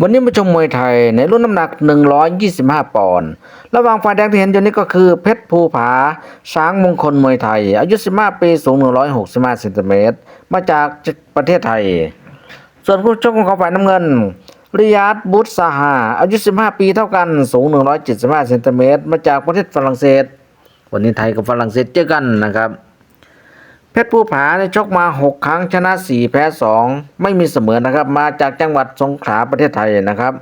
วันนี้มาชมมวยไทยในรุ่นน้ำหนัก 125 ปอนด์ ระหว่างฝ่ายแดงที่เห็นอยู่นี้ก็คือเพชรภูผา ช้างมงคลมวยไทย อายุ 15 ปี สูง 165เซนติเมตร มาจากประเทศไทย ส่วนผู้ชกของเขาฝ่ายน้ำเงิน ริยาดบุตซาฮา อายุ 15 ปีเท่ากัน สูง 175เซนติเมตร มาจากประเทศฝรั่งเศส วันนี้ไทยกับฝรั่งเศสเจอกันนะครับ เพชรภูผาในชกมา 6 ครั้งชนะ 4 แพ้ 2 ไม่มีเสมอนะครับ มาจากจังหวัดสงขลาประเทศไทยนะครับ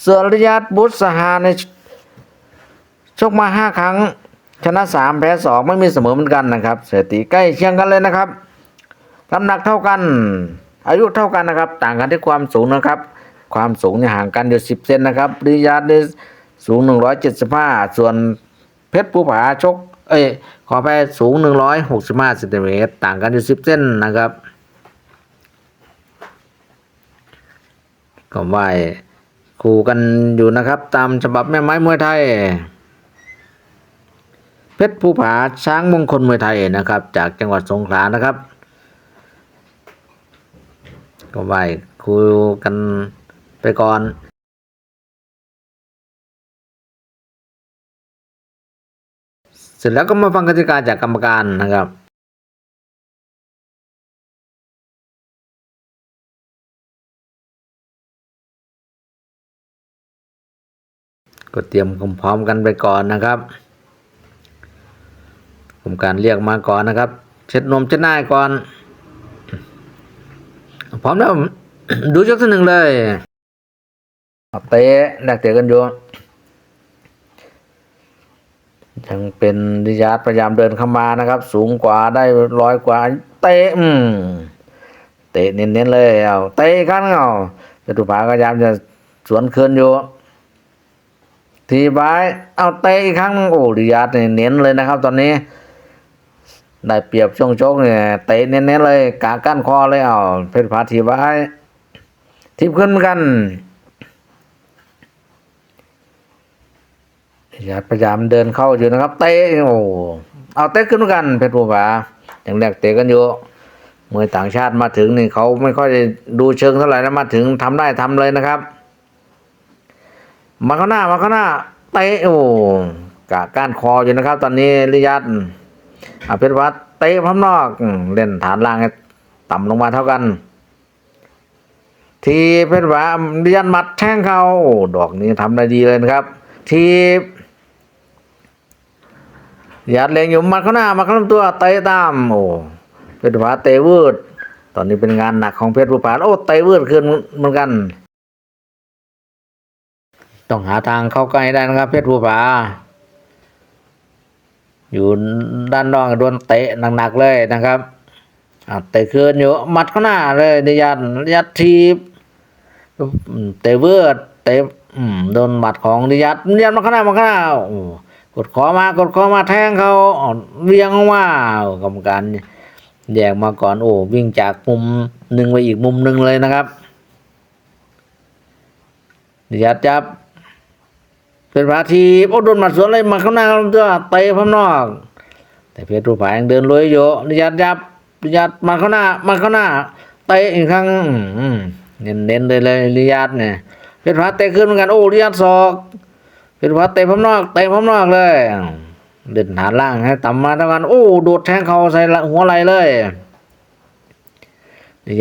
เส่วนริยาดบุตสหาในชกมา 5 ครั้ง ชนะ 3 แพ้ 2 ไม่มีเสมอเหมือนกันนะครับสถิติใกล้เคียงกันเลยนะครับน้ำหนักเท่ากัน อายุเท่ากันนะครับ ต่างกันที่ความสูงนะครับ ความสูงเนี่ยห่างกันอยู่ 10 เซนนะครับริยาดนี่สูง 175 ส่วนเพชรภูผาชก เอ้ยขอไปสูง 165เซนติเมตรต่างกันอยู่10เส้นนะครับก็ไหวคู่กันอยู่นะครับ ตามฉบับแม่ไม้มวยไทย เพชรภูผาช้างมงคลมวยไทยนะครับ จากจังหวัดสงขลานะครับ ก็ไหวคู่กันไปก่อน เสร็จแล้วก็มาฟังกติกาจากกรรมการนะครับก็เตรียมความพร้อมกันไปก่อนนะครับกรรมการเรียกมาก่อนนะครับ เช็ดนมเช็ดหน้าก่อน พร้อมแล้วดูยกที่หนึ่งเลยเตะแลกเตะกันอยู่ ยังเป็นดิยาดพยายามเดินเข้ามานะครับ สูงกว่าได้ร้อยกว่า เตะอืมเตะเน้นๆเลยเอาเตะอีกครั้งเอาจตุภาก็พยายามจะสวนคืนอยู่ ทีบายเอาเตะอีกครั้งโอ้ดิยาดเนี่ยเน้นเลยนะครับ ตอนนี้ได้เปรียบช่วงชกเนี่ยเตะเน้นๆเลยกาก้านคอเลยเอาเพชรพาทีบายทีบขึ้นเหมือนกัน อย่าพยายามเดินเข้าอยู่นะครับ เตะโอ้เอาเตะขึ้นกันเพชรบัวผาอย่างแรกเตะกันอยู่มวยต่างชาติมาถึงนี่เขาไม่ค่อยดูเชิงเท่าไหร่นะมาถึงทำได้ทำเลยนะครับ มาข้างหน้ามาข้างหน้าเตะโอ้กะก้านคออยู่นะครับ ตอนนี้ริยัตอาเพชรวัดเตะพับนอกเล่นฐานล่างต่ำลงมาเท่ากัน ทีเพชรวัดริยัตหมัดแทงเขาดอกนี้ทำได้ดีเลยนะครับ ที ยัดเลงอยู่มาข้าหน้ามาข้าลำตัวเตะตามโอ้เพชรผาเตะวืดตอนนี้เป็นงานหนักของเพชรภูผาโอ้เตะวืดขึ้นเหมือนกัน ต้องหาทางเข้าใกล้ได้นะครับ เพชรภูผาอยู่ด้านนอกโดนเตะหนักๆเลยนะครับอะเตะคืนอยู่หมัดข้างหน้าเลยดิยันยัดทีเตะเวิร์ดเตะโดนหมัดของดิยัดดิยัดมาข้างหน้ามาข้างหน้าโอ้ กดขอมากดขอมาแทงเขาเวียงออกมากรรมการแยกมาก่อนโอ้วิ่งจากมุมหนึ่งไปอีกมุมหนึ่งเลยนะครับดิยัดจับ เป็นพาทีโอ้โดนหมัดสวนเลยมาข้างหน้าลำตัวเตะพับนอก แต่เพชรรูปายยังเดินลุยอยู่ดิยัดจับดิยัดมาข้างหน้ามาข้างหน้าเตะอีกครั้งเน้นเน้นๆเลยเลยริยัดเนี่ยเพชรพัดเตะขึ้นเหมือนกันโอ้ริยัดศอก เพชรพัดเตะพับนอกเตะพับนอกเลยเดินฐานล่างให้ต่ำมาเท่ากันโอ้โดดแทงเขาใส่หัวไหลเลย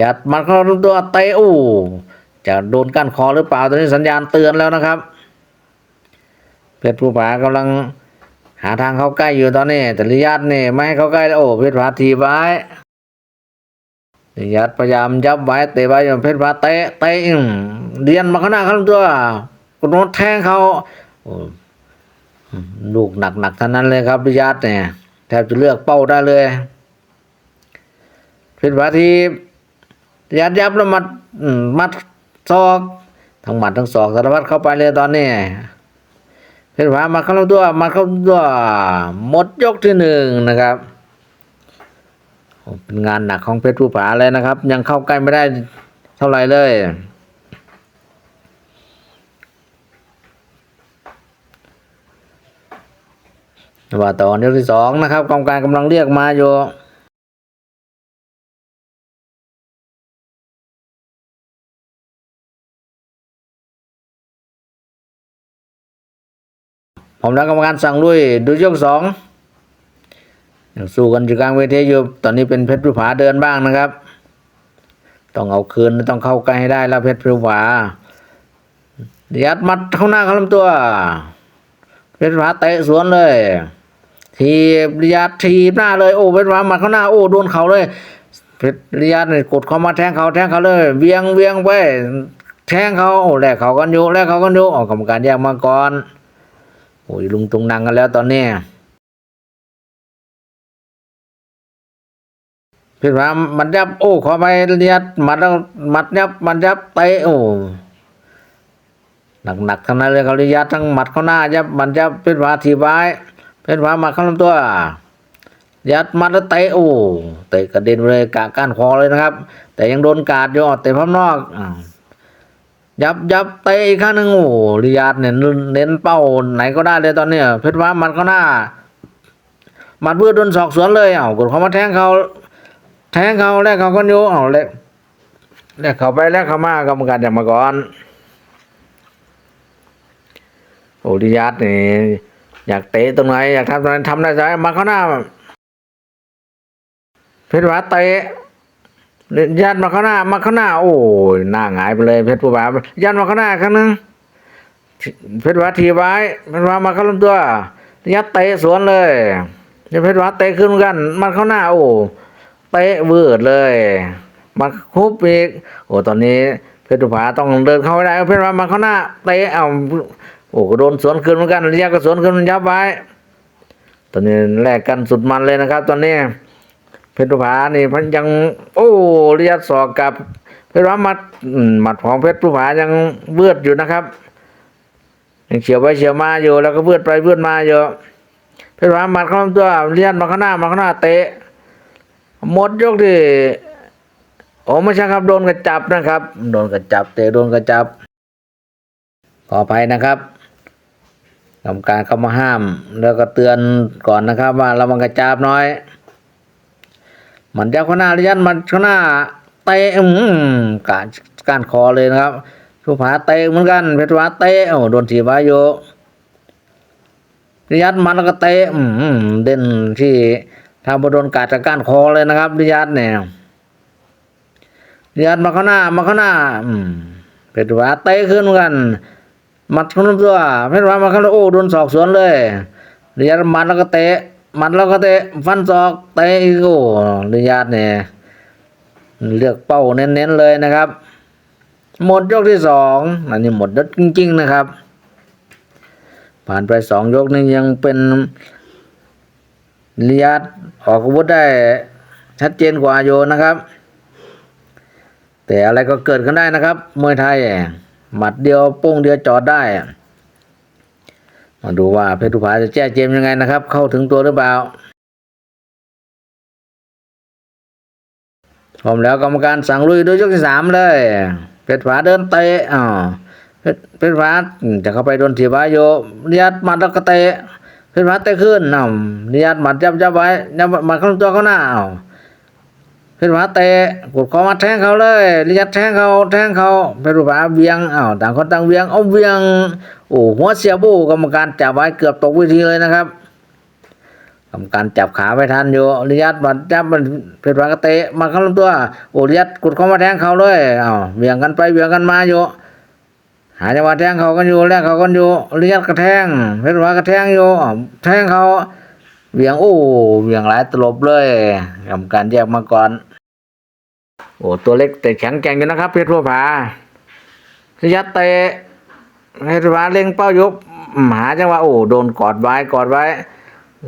ยัดมัดเข้าลำตัวเตะโอ้จะโดนก้านคอหรือเปล่าตอนนี้สัญญาณเตือนแล้วนะครับ เพชรภูผากำลังหาทางเข้าใกล้อยู่ตอนนี้แต่ริยัดนี่ไม่ให้เข้าใกล้แล้วโอ้เพชรผาทีไว้ริยัดพยายามยับไว้เตะไว้อยู่เพชรผาเตะเตะเดียนมาข้างหน้าข้างตัวกระโดดแทงเขา ลูกหนักๆทั้งนั้นเลยครับริยัดเนี่ยแทบจะเลือกเป้าได้เลยเพรผาทีริยัดยับแล้วมัดมัดศอก ทั้งหมัดทั้งศอกสารพัดเข้าไปเลยตอนนี้เพรผามาเข้าตัวมาเข้าตัวหมดยกที่หนึ่งนะครับเป็นงานหนักของเพชรภูผาเลยนะครับ ยังเข้าใกล้ไม่ได้เท่าไหร่เลย ว่าตอนยกที่สองนะครับกองการกำลังเรียกมาอยู่ผมแล้กรรมการสั่งลุยดูยกสองยังสู้กันอยู่กลางเวทีอยู่ตอนนี้เป็นเพชรภูผาเดินบ้างนะครับ ต้องเอาคืนต้องเข้าใกล้ให้ได้แล้วเพชรภูผายัดมัดเข้าหน้าเข้าลำตัว เพชรภูผาเตะสวนเลย ทีบยัดทีบหน้าเลยโอ้เพชรภูผามัดเข้าหน้าโอ้โดนเขาเลยเพชรยัดเนี่ยกดเข้ามาแทงเขาแทงเขาเลยเวียงเวียงไปแทงเขาโอ้แลกเขากันอยู่แลกเขากันอยู่ออกกรรมการแยกมาก่อนโอ้ยลุงตุงนังกันแล้วตอนนี้พี่ว่ามันยับโอ้ขอไปเลียดมัดแล้วมัดยับมันยับเตะโอ้หนักหนักๆทั้งนั้นเลยเขาเลียดทั้งหมัดเขาหน้ายับมันยับเป็นว่าทีบาย เป็นว่ามาข้างลำตัวยัดมัดแล้วเตะโอ้เตะกระเด็นไปเลยกะก้านคอเลยนะครับ แต่ยังโดนกาดอยู่เตะพับนอกยับยับเตะอีกครั้งหนึ่งโอ้ริยาดเนี่ยเน้นเป้าไหนก็ได้เลยตอนนี้เพชรฟ้ามัดเข้าหน้า มัดเพื่อโดนศอกสวนเลยเอ้ากดเขามาแทงเขาแทงเขาแลกเขากันอยู่เอ้าแลกแลกเขาไปแลกเขามากรรมการอย่างมาก่อนโอ้ริยาดนี่ อยากเตะตรงไหนอยากทำตรงไหนทำได้ใจมาเข้าหน้าเพชรวาเตะยัดมาข้างหน้า มาข้างหน้า โอ้ยหน้าหงายไปเลย เพชรผู้บายัดมาข้างหน้าครั้งนึงเพชรวาทีไว้เพชรวามาเข้าลำตัว ยัดเตะสวนเลยเพชรวาเตะขึ้นเหมือนกันมาข้างหน้า โอ้เตะเวิดเลย มาคุบอีกโอ้ตอนนี้เพชรผาต้องเดินเข้าไม่ได้เพชรวามาข้างหน้า เตะเอา โอ้ก็โดนสวนคืนเหมือนกันระยะก็สวนคืนมันยับไว้ ตอนนี้แลกกันสุดมันเลยนะครับ ตอนนี้ เพชรผานี่พันยัง โอ้รียดศอกกับเพชรผามัดหมัดของเพชรผายังเบือดอยู่นะครับยังเฉียวไปเฉียวมาอยู่แล้วก็เบือดไปเบือดมาอยู่เพชรผามัดเข้าลำตัวเลียนมาข้างหน้ามาข้างหน้าเตะหมดยกที่โอ้ไม่ใช่ครับโดนกระจับนะครับ โดนกระจับเตะโดนกระจับขออภัยนะครับ กรรมการเข้ามาห้าม แล้วก็เตือนก่อนนะครับ ว่าระวังกระจับน้อย มันยับข้างหน้าหระยันมันข้างหน้าเตะอืมการการคอเลยนะครับชูผาเตะเหมือนกันเพชรวาเตะโอ้โดนถีบไว้อยู่ระยันมันแล้วก็เตะอืมเด่นที่ทำบโดนกาดจากก้านคอเลยนะครับระยันเนี่ยระยันมาข้างหน้ามาข้างหน้า อืมเพชรวาเตะขึ้นเหมือนกัน มัดคนละตัวเพชรวามาข้างหน้าโอ้โดนศอกสวนเลยระยันมันแล้วก็เตะมันแล้วก็เตะฟันศอกเตะอีกโอ้ริยาดเนี่ยเลือกเป้าเน้นๆเลยนะครับ หมดยกที่สองอันนี้หมดยกจริง ๆ นะครับ ผ่านไปสองยกนี่ยังเป็นริยาดออกอาวุธได้ชัดเจนกว่าโยนะครับ แต่อะไรก็เกิดขึ้นได้นะครับมวยไทย หมัดเดียวโป้งเดียวจอดได้ มาดูว่าเพชรภูผาจะแจ้เจมยังไงนะครับ เข้าถึงตัวหรือเปล่าพร้อมแล้วกรรมการสั่งลุยด้วยยกที่สามเลย เพชรผาเดินเตะอ๋อเพชรเพชรผาจะเข้าไปโดนถีบไว้โยเรียดหมัดแล้วก็เตะเพชรผาเตะขึ้นอ๋อเรียดหมัดจับจับไว้ยับหมัดเข้าตัวเข้าหน้าอ๋อ เพชรผาเตะกดคอมาแทงเขาเลยเรียดแทงเขาแทงเขาเพชรผาเวียงอ้าวต่างคนต่างเวียงเอาเวียงโอ้หัวเสียบูกรรมการจับไว้เกือบตกวิธีเลยนะครับกรรมการจับขาไม่ทันอยู่ริยัดมันจับมันเพชรวากเตะมาเข้าลำตัวโอ้ริยัดกดเข้ามาแทงเขาเลยอ้าวเบี่ยงกันไปเบี่ยงกันมาอยู่หาจังหวะแทงเขากันอยู่แลกเขากันอยู่ริยัดกระแทงเพชรวากระแทงอยู่แทงเขาเบี่ยงโอ้เบี่ยงหลายตลบเลยกรรมการแยกมาก่อน โอ้ตัวเล็กแต่แข็งแกร่งอยู่นะครับเพชรพัวผาริยัดเตะให้ราเล็งเป้ายกอืมหาจังหวะโอ้โดนกอดไว้กอดไว้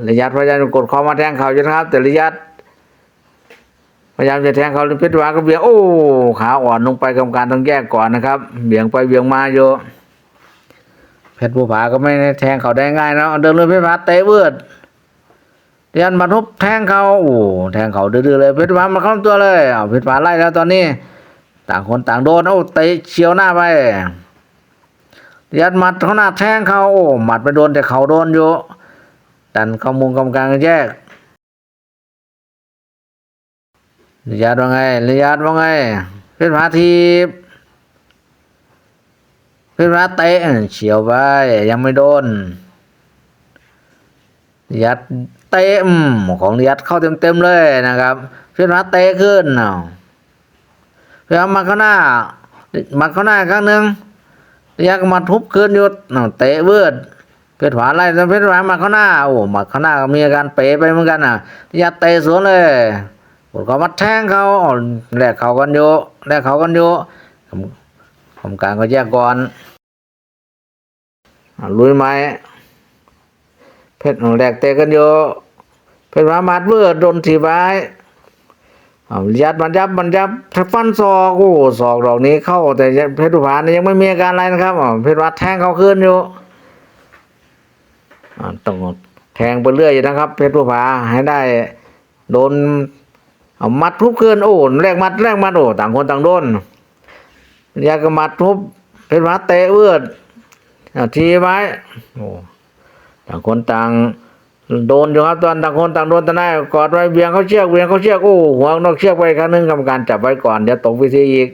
ระยัดพยายามกดคอมาแทงเขาอยู่นะครับ แต่ระยัดพยายามจะแทงเขาเพชรวาก็เบี่ยงโอ้ขาอ่อนลงไปกรรมการต้องแยกก่อนนะครับ เบี่ยงไปเบี่ยงมาอยู่เพชรภูผาก็ไม่แทงเขาได้ง่ายนะเดินเลยเพชรภูผาเตะเวิร์ด ระยันมาทุบแทงเขาโอ้แทงเขาดื้อๆเลยเพชรภูผามาเข้าตัวเลยเอ้าเพชรภูผาไล่แล้วตอนนี้ ต่างคนต่างโดนโอ้เตะเฉียวหน้าไปยัดหมัดเขาหน้าแทงเขาโอ้หมัดไปโดนแต่เขาโดนอยู่ดันเข้ามุมกรรมการแยกระยัดว่าไงระยัดว่าไงเพชรพาทีบเพชรพาเตะเฉียวไปยังไม่โดน ยัดเตะอืมของยัดเข้าเต็มๆเลยนะครับเพชรฟ้าเตะขึ้นเพยายามมาข้างหน้ามาข้างหน้าครั้งหนึ่งยักมาทุบคืนยุดเอาเตะเวิดเพชรฟ้าไล่เพชรฟ้ามาข้างหน้าโอ้มาข้างหน้าก็มีอาการเป๋ไปเหมือนกันอะยัดเตะสวนเลยกดเขามาแทงเขาแลกเขากันอยู่แลกเขากันอยู่กรรมการก็แยกก่อนลุยไหม เพชรแหลกเตะกันอยู่เพชรมามัดเมื่อโดนถีบไว้เอายัดมันยับมันยับฟันศอกโอ้ศอกดอกนี้เข้า แต่เพชรผานนี่ยังไม่มีอาการอะไรนะครับเพชรวัดแทงเขาขึ้นอยู่ต้องแทงไปเรื่อยอยู่นะครับ เพชรผาให้ได้ โดนเอามัดทุบขึ้นโอ้แรกมัดแรกมัดโอ้ต่างคนต่างโดนยากก็มัดทุบเพชรวัดเตะเวือดเอทีไว้โอ้ ต่างคนต่างโดนอยู่ครับตอนต่างคนต่างโดนตะไนายกอดไว้เบียงเขาเชือกเบียงเขาเชือกโอ้หัวนอกเชือกไปครั้งหนึงกรรมการจับไว้ก่อนเดี๋ยวตกวิธีอีก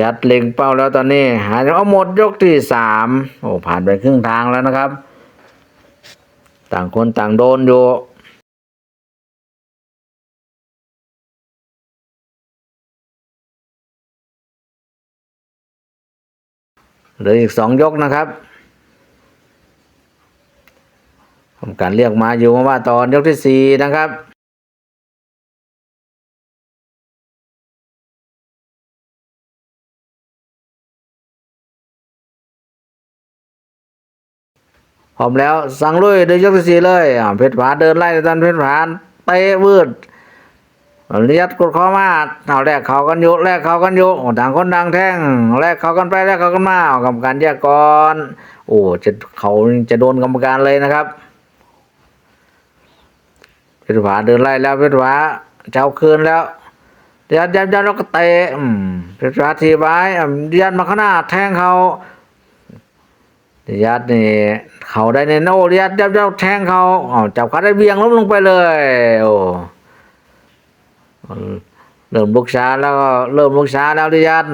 ยัดเล็งเป้าแล้วตอนนี้ หายเอาหมดยกที่สามโอ้ผ่านไปครึ่งทางแล้วนะครับ ต่างคนต่างโดนอยู่ เหลืออีกสองยกนะครับทำการเรียกมาอยู่มาว่าตอนยกที่สี่นะครับพร้อมแล้วสั่งลุยเดินยกที่สี่เลยเพชรผาเดินไล่ตอนเพชรผาเตะวืด เลียดกดข้อมาเอาแรกเขากันอยู่แรกเขากันอยู่ต่างคนต่างแท่งแรกเขากันไปแรกเขากันมาเอากรรมการแยกก่อนโอ้จะเขาจะโดนกรรมการเลยนะครับเพชรผาเดินไล่แล้วเพชรผาเจ้าคืนแล้วยัดยัดยัดแล้วก็เตะเพชรผาทีบายยัดมาข้างหน้าแทงเขายัดนี่เขาได้ในโน้ยัดยับยับแทงเขาอ๋อจับเขาได้เบี่ยงล้มลงไปเลย โอ้ เริ่มลุกช้าแล้วก็เริ่มลุกช้าแล้วดิยัด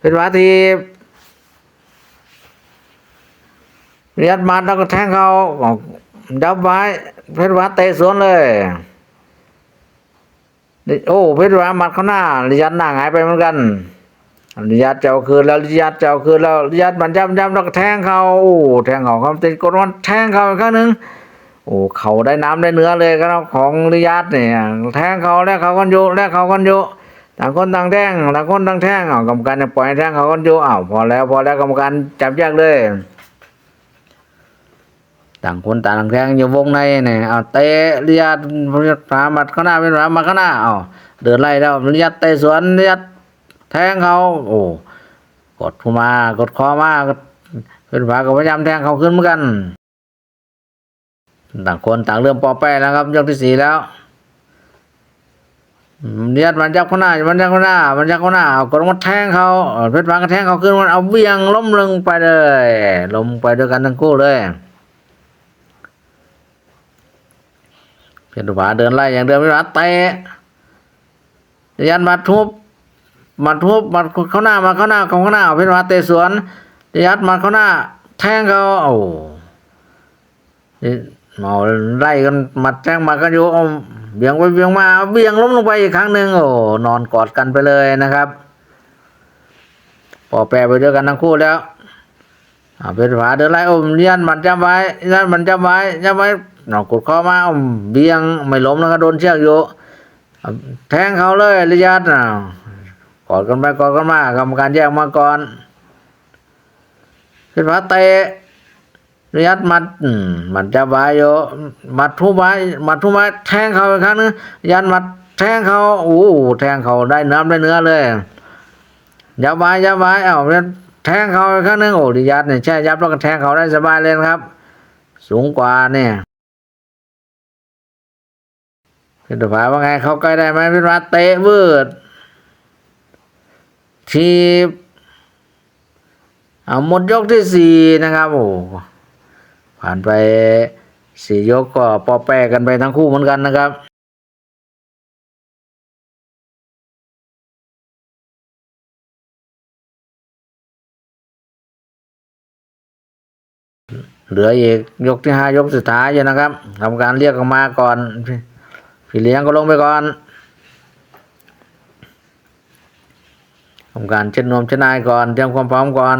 เป็นวาทียัดมาแล้วก็แทงเขาอ๋อยับไว้เพชรวัดเตะสวนเลยโอ้เพชรวัดมัดเขาหน้ายัดหน้าหายไปเหมือนกันลิยัดเจ้าคืนแล้วลิยัดเจ้าคืนแล้วลิยัดมันย้ำย้ำแล้วก็แทงเขาโอ้แทงเขาคำติดกดวันแทงเขาอีกครั้งหนึ่ง โอ้เขาได้น้ำได้เนื้อเลยครับของลิยัดเนี่ยแทงเขาแล้วเขากันอยู่แล้วเขากันอยู่ต่างคนต่างแทงต่างคนต่างแทงอ้ากรรมการจะปล่อยแทงเขากันอยู่อ้าวพอแล้วพอแล้วกรรมการจับแยกเลยต่างคนต่างแทงอยู่วงในเนี่ยเอาเตะลิยัดพามัดข้างหน้าเป็นพามัดข้างหน้าอ้าวเดินไล่แล้วลิยัดเตะสวนลิยัดแทงเขาโอ้กดเข้มากดคอมากเป็นฝาก็พยายามแทงเขาขึ้นเหมือนกัน ต่างคนต่างเริ่มปอแป้แล้วครับยกที่สี่แล้วเนียดมันยักข้างหน้ามันยักข้างหน้า มันยักข้างหน้าเอากดมาแทงเขาเพชรฟ้าก็แทงเขาขึ้นมันเอาเบี่ยงล้มลงไปเลยล้มไปด้วยกันทั้งคู่เลยเพชรฟ้าเดินไล่อย่างเดิมเพชรฟ้าเตะยันมาทุบมันทุบมันเข้าหน้ามาเข้าหน้าของเข้าหน้าเพชรมาเตะสวนยัดมาเข้าหน้า แทงเขาโอ้ เอาไล่กันมาแทงมากันอยู่เอาเบี่ยงไปเบี่ยงมาเบี่ยงล้มลงไปอีกครั้งหนึ่งโอ้นอนกอดกันไปเลยนะครับปอแปรไปด้วยกันทั้งคู่แล้วเอาเพชรฝาเดินไล่อมยันมันจำไว้ยันมันจำไว้จำไว้หนอกกดข้อมาอมเบี่ยงไม่ล้มแล้วก็โดนเชือกอยู่แทงเขาเลยระยะน่ะกอดกันไปกอดกันมากรรมการแยกมาก่อนเพชรฟ้าเตะ ระยัดมัดมันจะไว้โยมัดทุบไว้มัดทุบไว้แทงเขาอีกครั้งนึงยันมัดแทงเขาโอ้แทงเขาได้เนื้อได้เนื้อเลยยับไว้ยับไว้เอ้าแทงเขาอีกครั้งนึงโอ้ดิยัดเนี่ยใช่ยับแล้วก็แทงเขาได้สบายเลยครับ สูงกว่าเนี่ยพชรฟ้าว่าไงเขาใกล้ได้ไหมพชรฟ้าเตะวืดทีเอาหมดยกที่สี่นะครับโอ้ ผ่านไปสี่ยกก็ปอแปะกันไปทั้งคู่เหมือนกันนะครับเหลืออีกยกที่ห้ายกสุดท้ายอยู่นะครับทำการเรียกออกมาก่อน พี่พี่เลี้ยงก็ลงไปก่อนทำการเช็ดนวมเช็ดนายก่อนเตรียมความพร้อมก่อน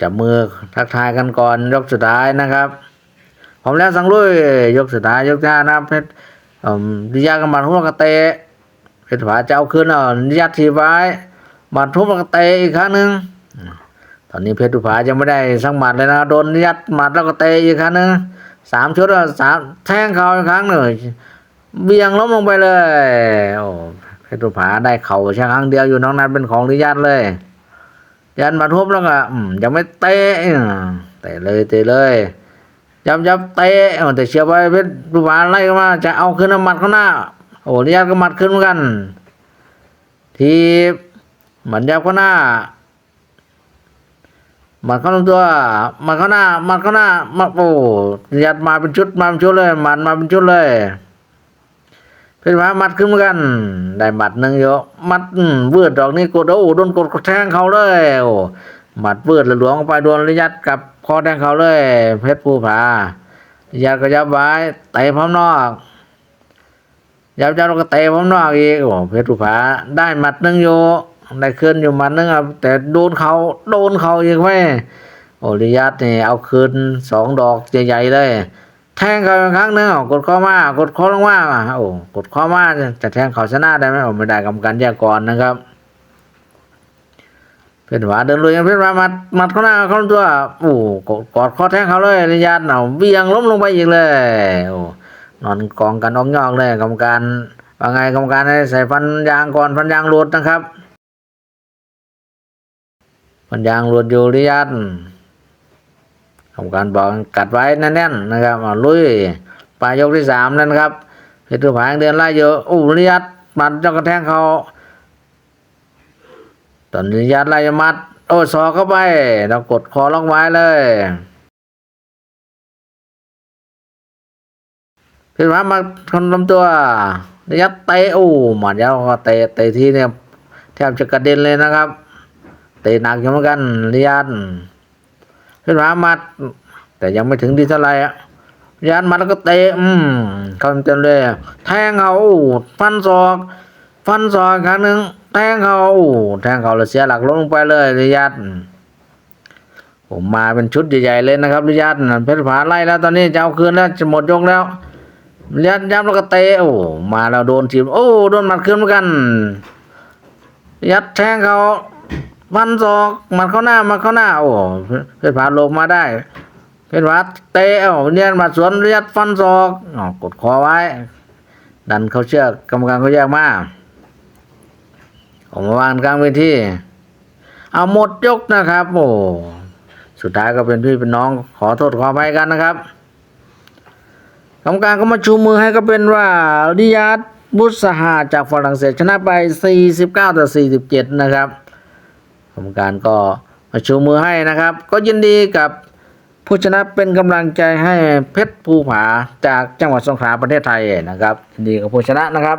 จับมือทักทายกันก่อนยกสุดท้ายนะครับผมแล้วสังลุยยกสุดท้ายยกจ้านะครับเพชรดิยากำบันหัวกระเตะเพชรผาจะเอาคืนเอายัดทีไว้หมัดทุบแล้วก็เตะอีกครั้งหนึ่งตอนนี้เพชรผายังไม่ได้สักหมัดเลยนะโดนยัดหมัดแล้วก็เตะอีกครั้งหนึ่งสามชุดแล้วสามแทงเขาอีกครั้งหนึ่งเบี่ยงล้มลงไปเลยโอ้เพชรผาได้เข่าแค่ครั้งเดียวอยู่น้องนั้นเป็นของนิยัดเลย ยันมาทุบแล้วก็ยังไม่เตะเตะเลยเตะเลยยับยับเตะแต่เชียร์ไปเพชรผาไล่มา จะเอาคืนน้ำหมัดข้าหน้า โอ้นิยัดก็หมัดขึ้นเหมือนกัน ทีหมันยับข้าหน้าหมัดเข้าลำตัวหมัดเข้าหน้าหมัดเข้าหน้าหมัดโอ้นิยัดมาเป็นชุดมาเป็นชุดเลยหมัดมาเป็นชุดเลย เพชรฟ้ามัดขึ้นเหมือนกัน ได้มัดหนึ่งเยอะมัดเวืดดอกนี้กดโอ้โดนกดแทงเขาเลยโอ้หมัดเวืดหลวงไปโดนนิยัดกับคอแทงเขาเลยเพชรภูผานิยัดก็ยับไว้เตะพร้อมนอกยับยับล้วก็เตะผมนอกอีกโอ้เพชรภูผาได้หมัดหนึงอยู่ได้คืนอยู่หมัดหนึงอะแต่โดนเขาโดนเขาอีกไหมโอ้ลิยัตนี่เอาคืนสองดอกใหญ่ๆเลย แทงเขาอีกครั้งหนึงอะกดข้อมากดข้อลงมาอะโอ้กดข้อมาจะแทงเขาชนะได้ไหมโอ้ไม่ได้กรรมการแยกก่อนนะครับ เพชรหวาเดินลุยกันเพชรหวามัดมัดเข้าหน้าเข้าตัวโอ้กดกอดข้อแทงเขาเลยลิยัตเอาเบี่ยงล้มลงไปอีกเลยโอ้นอนกองกันออกยอกเลยกรรมการว่าไงกรรมการให้ใส่ฟันยางก่อนฟันยางหลุดนะครับ ฟันยางหลุดอยู่หรือยังก รรมการบอกกัดไว้แน่นๆนะครับเอาลุยปลายยกที่สามนั่นครับเพชรผางเดินไล่เยอะอู้ริยัดมัดจ้ากระแทงเขาตอนริยัดไล่มัด โอ้สอเข้าไปเรากดคอล็อกไว้เลยเป็นว่ามาทนลำตัวระยะเตะโอ้หมัดยาวก็เตะเตะที่เนี่ยแทบจะกระเด็นเลยนะครับ เตะหนักอยู่เหมือนกันระยะ เป็นว่ามัด แต่ยังไม่ถึงดีเท่าไหร่อะระยะมัดแล้วก็เตะอืมเข้าเต็มเลยแทงเขาฟันศอก ฟันศอกครั้งหนึ่งแทงเขาแทงเขาแล้วเสียหลักลงไปเลยระยะผมมาเป็นชุดใหญ่ๆเลยนะครับระยะเพชรผาไล่แล้วตอนนี้จะเอาคืนแล้วจะหมดยกแล้วยัดยับแล้วก็เตะโอ้มาแล้วโดนทีมโอ้โดนหมัดขึ้นเหมือนกันยัดแทงเขา ฟันศอกมัดเข้าหน้ามัดเข้าหน้า โอ้เพชรผาลงมาได้เพชรผาเตะเอ้าเนี่ยมาสวนเรียดฟันศอกอกดคอไว้ ดันเขาเชือกกรรมการเขาแยกมาออกมาวางกลางเวทีเอาหมดยกนะครับ โอ้สุดท้ายก็เป็นพี่เป็นน้องขอโทษขออภัยกันนะครับกรรมการก็มาชูมือให้ก็เป็นว่าริยาดบุษหาจากฝรั่งเศสชนะไป 49 ต่อ 47 นะครับ รรมการก็มาชูมือให้นะครับ ก็ยินดีกับผู้ชนะเป็นกำลังใจให้เพชรภูผาจากจังหวัดสงขลาประเทศไทยนะครับยินดีกับผู้ชนะนะครับ